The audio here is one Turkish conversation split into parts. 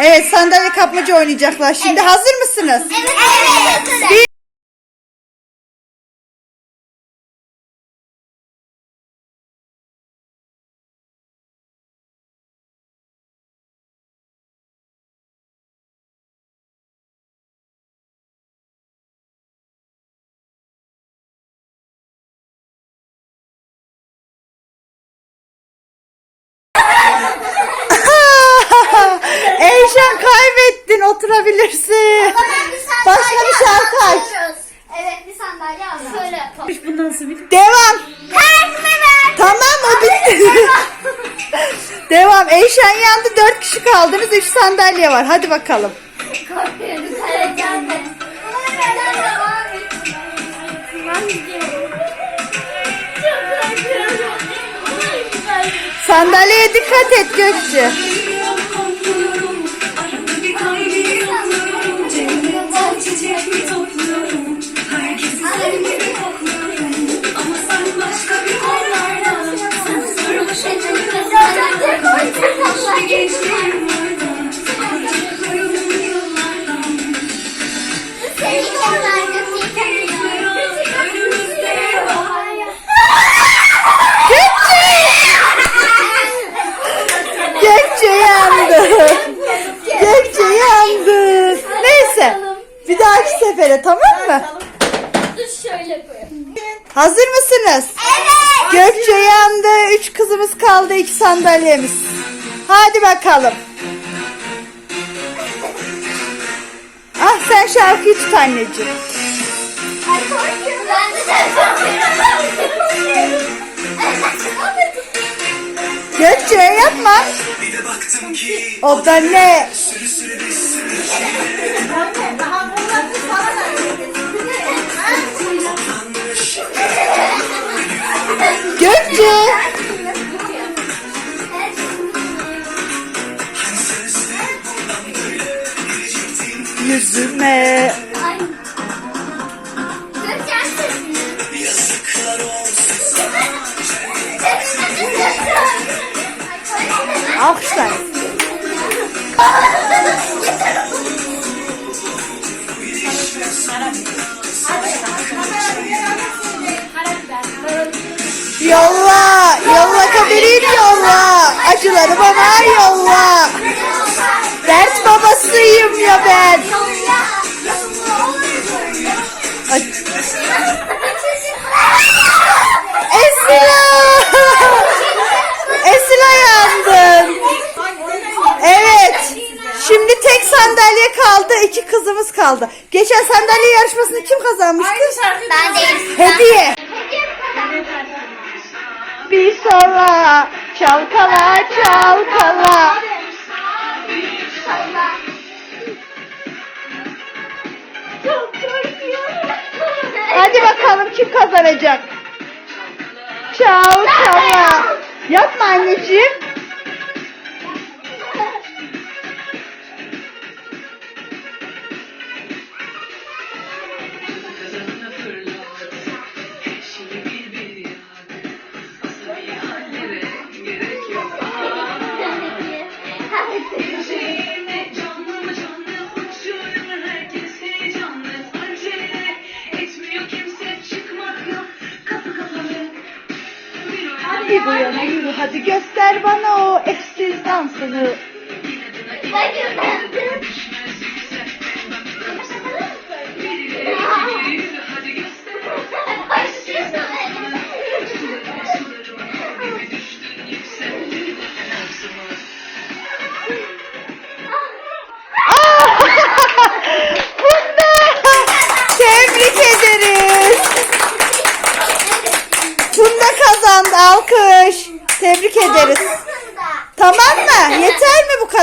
Evet sandalye kapmaca oynayacaklar. Şimdi hazır mısınız? Evet. Bir- kaybettin oturabilirsin. Başka bir şarkı aç. Evet bir sandalye alalım. Şöyle yapalım. Bu nasıl bir... Devam. Tamam o bitti. Devam. Eyşan yandı. Dört kişi kaldınız. Üç sandalye var. Hadi bakalım. Korkuyorum. Sandalyeye dikkat et. Gökçe tamam mı? Dur şöyle koyalım. Hazır mısınız? Evet. Gökçe yandı. Üç kızımız kaldı. iki sandalyemiz. Hadi bakalım. Ah sen şarkıyı tut anneciğim. Ben de. Gökçe yapma. Bir de baktım ki O da ne? sürü sürü bir sürü Girecektin Yüzüme. Alkışlar. Yolla. Acıları bana yolla. Dert babasıyım ya ben. Ay, Esila. Esila yandın. Evet. Şimdi tek sandalye kaldı. iki kızımız kaldı. Geçen sandalye yarışmasını kim kazanmıştı? Ben değilim. Hediye. Bir sola çalkala çalkala. Hadi bakalım kim kazanacak? Çalkala. Yapma anneciğim. Bir bu yana yürü hadi göster bana o eşsiz dansını. Bakın ben. düşmez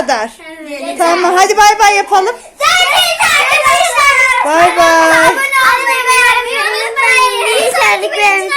Kadar? Tamam hadi bay bay yapalım. arkadaşlar. Bay bay. Abone olmayı beğenmeyi unutmayın. İyi sağlıklarınızı